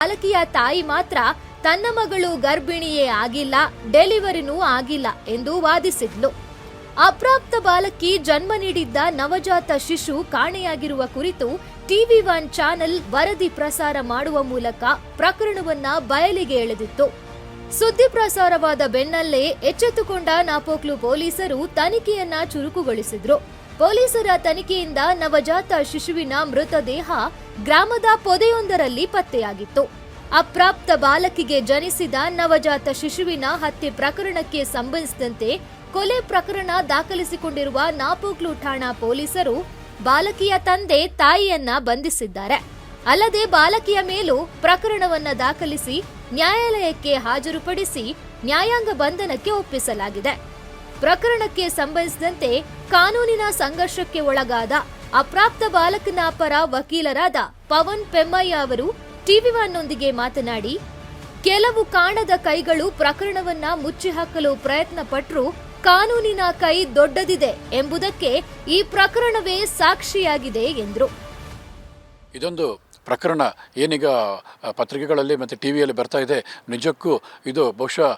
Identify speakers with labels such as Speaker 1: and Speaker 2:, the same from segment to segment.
Speaker 1: ಬಾಲಕಿಯ ತಾಯಿ ಮಾತ್ರ ತನ್ನ ಮಗಳು ಗರ್ಭಿಣಿಯೇ ಆಗಿಲ್ಲ, ಡೆಲಿವರಿನೂ ಆಗಿಲ್ಲ ಎಂದು ವಾದಿಸಿದ್ಲು. ಅಪ್ರಾಪ್ತ ಬಾಲಕಿ ಜನ್ಮ ನೀಡಿದ್ದ ನವಜಾತ ಶಿಶು ಕಾಣೆಯಾಗಿರುವ ಕುರಿತು ಟಿವಿ ಒನ್ ಚಾನೆಲ್ ವರದಿ ಪ್ರಸಾರ ಮಾಡುವ ಮೂಲಕ ಪ್ರಕರಣವನ್ನ ಬಯಲಿಗೆ ಎಳೆದಿತ್ತು. ಸುದ್ದಿ ಪ್ರಸಾರವಾದ ಬೆನ್ನಲ್ಲೇ ಎಚ್ಚೆತ್ತುಕೊಂಡ ನಾಪೋಕ್ಲು ಪೊಲೀಸರು ತನಿಖೆಯನ್ನ ಚುರುಕುಗೊಳಿಸಿದ್ರು. ಪೊಲೀಸರ ತನಿಖೆಯಿಂದ ನವಜಾತ ಶಿಶುವಿನ ಮೃತದೇಹ ಗ್ರಾಮದ ಪೊದೆಯೊಂದರಲ್ಲಿ ಪತ್ತೆಯಾಗಿತ್ತು. ಅಪ್ರಾಪ್ತ ಬಾಲಕಿಗೆ ಜನಿಸಿದ ನವಜಾತ ಶಿಶುವಿನ ಹತ್ಯೆ ಪ್ರಕರಣಕ್ಕೆ ಸಂಬಂಧಿಸಿದಂತೆ ಕೊಲೆ ಪ್ರಕರಣ ದಾಖಲಿಸಿಕೊಂಡಿರುವ ನಾಪೋಕ್ಲು ಠಾಣಾ ಪೊಲೀಸರು ಬಾಲಕಿಯ ತಂದೆ, ತಾಯಿಯನ್ನ ಬಂಧಿಸಿದ್ದಾರೆ. ಅಲ್ಲದೆ ಬಾಲಕಿಯ ಮೇಲೂ ಪ್ರಕರಣವನ್ನ ದಾಖಲಿಸಿ ನ್ಯಾಯಾಲಯಕ್ಕೆ ಹಾಜರುಪಡಿಸಿ ನ್ಯಾಯಾಂಗ ಬಂಧನಕ್ಕೆ ಒಪ್ಪಿಸಲಾಗಿದೆ. ಪ್ರಕರಣಕ್ಕೆ ಸಂಬಂಧಿಸಿದಂತೆ ಕಾನೂನಿನ ಸಂಘರ್ಷಕ್ಕೆ ಒಳಗಾದ ಅಪ್ರಾಪ್ತ ಬಾಲಕನ ಪರ ವಕೀಲರಾದ ಪವನ್ ಪೆಮ್ಮಯ್ಯ ಅವರು ಟಿವಿ ಒನ್ನೊಂದಿಗೆ ಮಾತನಾಡಿ, ಕೆಲವು ಕಾಣದ ಕೈಗಳು ಪ್ರಕರಣವನ್ನ ಮುಚ್ಚಿ ಹಾಕಲು ಪ್ರಯತ್ನ ಪಟ್ಟರು ಕಾನೂನಿನ ಕೈ ದೊಡ್ಡದಿದೆ ಎಂಬುದಕ್ಕೆ ಈ ಪ್ರಕರಣವೇ ಸಾಕ್ಷಿಯಾಗಿದೆ ಎಂದರು.
Speaker 2: ಇದೊಂದು ಪ್ರಕರಣ. ಏನೀಗ ಪತ್ರಿಕೆಗಳಲ್ಲಿ ಮತ್ತು ಟಿ ವಿಯಲ್ಲಿ ಬರ್ತಾ ಇದೆ, ನಿಜಕ್ಕೂ ಇದು ಬಹುಶಃ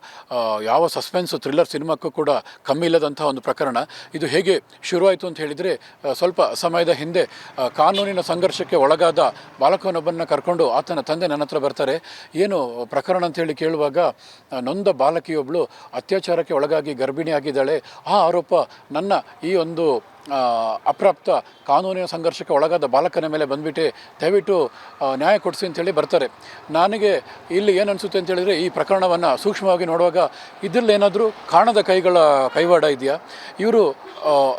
Speaker 2: ಯಾವ ಸಸ್ಪೆನ್ಸ್, ಥ್ರಿಲ್ಲರ್ ಸಿನಿಮಾಕ್ಕೂ ಕೂಡ ಕಮ್ಮಿ ಇಲ್ಲದಂಥ ಒಂದು ಪ್ರಕರಣ. ಇದು ಹೇಗೆ ಶುರುವಾಯಿತು ಅಂತ ಹೇಳಿದರೆ ಸ್ವಲ್ಪ ಸಮಯದ ಹಿಂದೆ ಕಾನೂನಿನ ಸಂಘರ್ಷಕ್ಕೆ ಒಳಗಾದ ಬಾಲಕನೊಬ್ಬನ ಕರ್ಕೊಂಡು ಆತನ ತಂದೆ ನನ್ನ ಹತ್ರ ಬರ್ತಾರೆ. ಏನು ಪ್ರಕರಣ ಅಂತ ಹೇಳಿ ಕೇಳುವಾಗ ನೊಂದ ಬಾಲಕಿಯೊಬ್ಬಳು ಅತ್ಯಾಚಾರಕ್ಕೆ ಒಳಗಾಗಿ ಗರ್ಭಿಣಿಯಾಗಿದ್ದಾಳೆ. ಆ ಆರೋಪ ನನ್ನ ಈ ಒಂದು ಅಪ್ರಾಪ್ತ ಕಾನೂನಿನ ಸಂಘರ್ಷಕ್ಕೆ ಒಳಗಾದ ಬಾಲಕನ ಮೇಲೆ ಬಂದುಬಿಟ್ಟು ದಯವಿಟ್ಟು ನ್ಯಾಯ ಕೊಡಿಸಿ ಅಂತೇಳಿ ಬರ್ತಾರೆ. ನನಗೆ ಇಲ್ಲಿ ಏನು ಅನಿಸುತ್ತೆ ಅಂತೇಳಿದರೆ ಈ ಪ್ರಕರಣವನ್ನು ಸೂಕ್ಷ್ಮವಾಗಿ ನೋಡುವಾಗ ಇದರಲ್ಲಿ ಏನಾದರೂ ಕಾಣದ ಕೈಗಳ ಕೈವಾಡ ಇದೆಯಾ? ಇವರು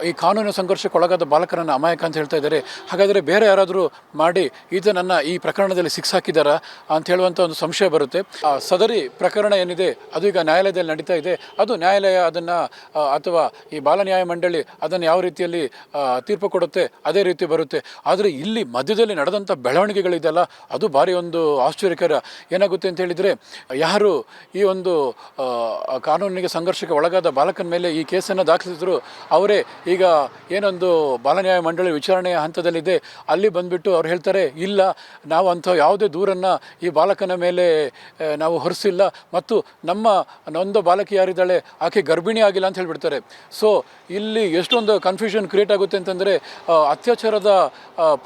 Speaker 2: ಈ ಕಾನೂನಿನ ಸಂಘರ್ಷಕ್ಕೆ ಒಳಗಾದ ಬಾಲಕರನ್ನು ಅಮಾಯಕ ಅಂತ ಹೇಳ್ತಾ ಇದ್ದಾರೆ ಹಾಗಾದರೆ ಬೇರೆ ಯಾರಾದರೂ ಮಾಡಿ ಈತನನ್ನು ಈ ಪ್ರಕರಣದಲ್ಲಿ ಸಿಕ್ಸಾಕಿದ್ದಾರಾ ಅಂತ ಹೇಳುವಂಥ ಒಂದು ಸಂಶಯ ಬರುತ್ತೆ. ಸದರಿ ಪ್ರಕರಣ ಏನಿದೆ, ಅದು ಈಗ ನ್ಯಾಯಾಲಯದಲ್ಲಿ ನಡೀತಾ ಇದೆ. ಅದು ನ್ಯಾಯಾಲಯ ಅದನ್ನು ಅಥವಾ ಈ ಬಾಲ ನ್ಯಾಯ ಮಂಡಳಿ ಅದನ್ನು ಯಾವ ರೀತಿಯಲ್ಲಿ ಆ, ತೀರ್ಪು ಕೊಡುತ್ತೆ ಅದೇ ರೀತಿ ಬರುತ್ತೆ. ಆದರೆ ಇಲ್ಲಿ ಮಧ್ಯದಲ್ಲಿ ನಡೆದಂಥ ಬೆಳವಣಿಗೆಗಳಿದೆಯಲ್ಲ ಅದು ಭಾರಿ ಒಂದು ಆಶ್ಚರ್ಯಕರ. ಏನಾಗುತ್ತೆ ಅಂತ ಹೇಳಿದರೆ ಯಾರು ಈ ಒಂದು ಕಾನೂನಿಗೆ ಸಂಘರ್ಷಕ್ಕೆ ಒಳಗಾದ ಬಾಲಕನ ಮೇಲೆ ಈ ಕೇಸನ್ನು ದಾಖಲಿಸಿದ್ರು ಅವರೇ ಈಗ ಏನೊಂದು ಬಾಲನ್ಯಾಯ ಮಂಡಳಿ ವಿಚಾರಣೆಯ ಹಂತದಲ್ಲಿದೆ ಅಲ್ಲಿ ಬಂದುಬಿಟ್ಟು ಅವ್ರು ಹೇಳ್ತಾರೆ ಇಲ್ಲ ನಾವು ಅಂಥ ಯಾವುದೇ ದೂರನ್ನು ಈ ಬಾಲಕನ ಮೇಲೆ ನಾವು ಹೊರಿಸಿಲ್ಲ ಮತ್ತು ನಮ್ಮ ನೊಂದ ಬಾಲಕಿ ಯಾರಿದ್ದಾಳೆ ಆಕೆ ಗರ್ಭಿಣಿ ಆಗಿಲ್ಲ ಅಂತ ಹೇಳಿಬಿಡ್ತಾರೆ. ಸೊ ಇಲ್ಲಿ ಎಷ್ಟೊಂದು ಕನ್ಫ್ಯೂಷನ್ ಕ್ರಿಯೇಟ್ ಆಗುತ್ತೆ ಅಂತಂದರೆ ಅತ್ಯಾಚಾರದ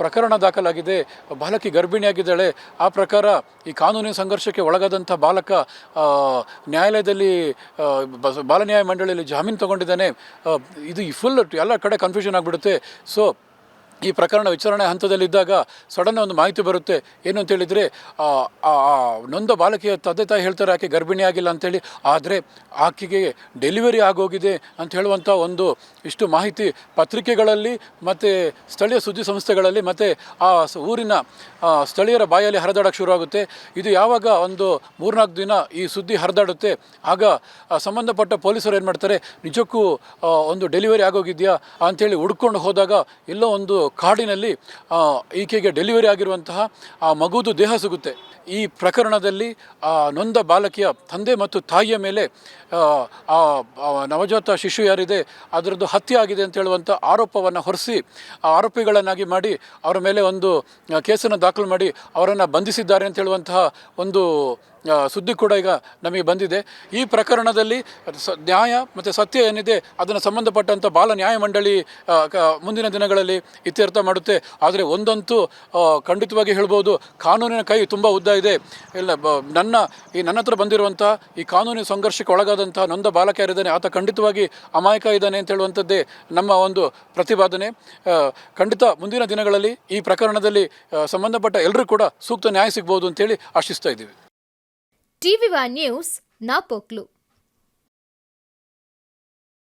Speaker 2: ಪ್ರಕರಣ ದಾಖಲಾಗಿದೆ. ಬಾಲಕಿ ಗರ್ಭಿಣಿಯಾಗಿದ್ದಾಳೆ. ಆ ಪ್ರಕಾರ ಈ ಕಾನೂನಿನ ಸಂಘರ್ಷಕ್ಕೆ ಒಳಗಾದಂಥ ಬಾಲಕ ನ್ಯಾಯಾಲಯದಲ್ಲಿ ಬಾಲ ನ್ಯಾಯ ಮಂಡಳಿಯಲ್ಲಿ ಜಾಮೀನು ತಗೊಂಡಿದ್ದಾನೆ. ಇದು ಇದು ಫುಲ್ ಎಲ್ಲ ಕಡೆ ಕನ್ಫ್ಯೂಷನ್ ಆಗಿಬಿಡುತ್ತೆ. ಸೊ ಈ ಪ್ರಕರಣ ವಿಚಾರಣೆ ಹಂತದಲ್ಲಿದ್ದಾಗ ಸಡನ್ ಒಂದು ಮಾಹಿತಿ ಬರುತ್ತೆ. ಏನು ಅಂತ ಹೇಳಿದರೆ, ಆ, ಆ- ಆ, ನೊಂದ ಬಾಲಕಿಯ ತಂದೆ ತಾಯಿ ಹೇಳ್ತಾರೆ, ಆಕೆ ಗರ್ಭಿಣಿ ಆಗಿಲ್ಲ ಅಂತೇಳಿ ಆದರೆ ಆಕೆಗೆ ಡೆಲಿವರಿ ಆಗೋಗಿದೆ ಅಂತ ಹೇಳುವಂಥ ಒಂದು ಇಷ್ಟು ಮಾಹಿತಿ ಪತ್ರಿಕೆಗಳಲ್ಲಿ ಮತ್ತು ಸ್ಥಳೀಯ ಸುದ್ದಿ ಸಂಸ್ಥೆಗಳಲ್ಲಿ ಮತ್ತು ಆ ಊರಿನ ಸ್ಥಳೀಯರ ಬಾಯಲ್ಲಿ ಹರಿದಾಡೋಕ್ಕೆ ಶುರುವಾಗುತ್ತೆ. ಇದು ಯಾವಾಗ ಒಂದು ಮೂರ್ನಾಲ್ಕು ದಿನ ಈ ಸುದ್ದಿ ಹರಿದಾಡುತ್ತೆ. ಆಗ ಸಂಬಂಧಪಟ್ಟ ಪೊಲೀಸರು ಏನು ಮಾಡ್ತಾರೆ, ನಿಜಕ್ಕೂ ಒಂದು ಡೆಲಿವರಿ ಆಗೋಗಿದೆಯಾ? ಅಂಥೇಳಿ ಹುಡ್ಕೊಂಡು ಹೋದಾಗ ಎಲ್ಲೋ ಒಂದು ಕಾಡಿನಲ್ಲಿ ಈಕೆಗೆ ಡೆಲಿವರಿ ಆಗಿರುವಂತಹ ಆ ಮಗುದು ದೇಹ ಸಿಗುತ್ತೆ. ಈ ಪ್ರಕರಣದಲ್ಲಿ ಆ ನೊಂದ ಬಾಲಕಿಯ ತಂದೆ ಮತ್ತು ತಾಯಿಯ ಮೇಲೆ ಆ, ನವಜಾತ ಶಿಶು ಯಾರಿದೆ ಅದರದ್ದು ಹತ್ಯೆ ಆಗಿದೆ ಅಂತ ಹೇಳುವಂಥ ಆರೋಪವನ್ನು ಹೊರಿಸಿ ಆರೋಪಿಗಳನ್ನಾಗಿ ಮಾಡಿ ಅವರ ಮೇಲೆ ಒಂದು ಕೇಸನ್ನು ದಾಖಲು ಮಾಡಿ ಅವರನ್ನು ಬಂಧಿಸಿದ್ದಾರೆ ಅಂತ ಹೇಳುವಂತಹ ಒಂದು ಸುದ್ದಿ ಕೂಡ ಈಗ ನಮಗೆ ಬಂದಿದೆ. ಈ ಪ್ರಕರಣದಲ್ಲಿ ಸ, ನ್ಯಾಯ ಮತ್ತು ಸತ್ಯ ಏನಿದೆ, ಅದನ್ನು ಸಂಬಂಧಪಟ್ಟಂಥ ಬಾಲ ನ್ಯಾಯಮಂಡಳಿ ಮುಂದಿನ ದಿನಗಳಲ್ಲಿ ಇತ್ಯರ್ಥ ಮಾಡುತ್ತೆ. ಆದರೆ ಒಂದಂತೂ ಖಂಡಿತವಾಗಿ ಹೇಳ್ಬೋದು, ಕಾನೂನಿನ ಕೈ ತುಂಬ ಉದ್ದ ಇದೆ. ಇಲ್ಲ ನನ್ನ, ಈ ನನ್ನ ಹತ್ರ ಬಂದಿರುವಂಥ ಈ ಕಾನೂನಿನ ಸಂಘರ್ಷಕ್ಕೆ ಒಳಗಾದಂಥ ನೊಂದ ಬಾಲಕ ಯಾರಿದ್ದಾನೆ ಆತ ಖಂಡಿತವಾಗಿ ಅಮಾಯಕ ಇದ್ದಾನೆ ಅಂತ ಹೇಳುವಂಥದ್ದೇ ನಮ್ಮ ಒಂದು ಪ್ರತಿಪಾದನೆ. ಖಂಡಿತ ಮುಂದಿನ ದಿನಗಳಲ್ಲಿ ಈ ಪ್ರಕರಣದಲ್ಲಿ ಸಂಬಂಧಪಟ್ಟ ಎಲ್ಲರೂ ಕೂಡ ಸೂಕ್ತ ನ್ಯಾಯ ಸಿಗ್ಬೋದು ಅಂತೇಳಿ ಆಶಿಸ್ತಾ ಇದ್ದೀವಿ.
Speaker 1: TV one news Napoklu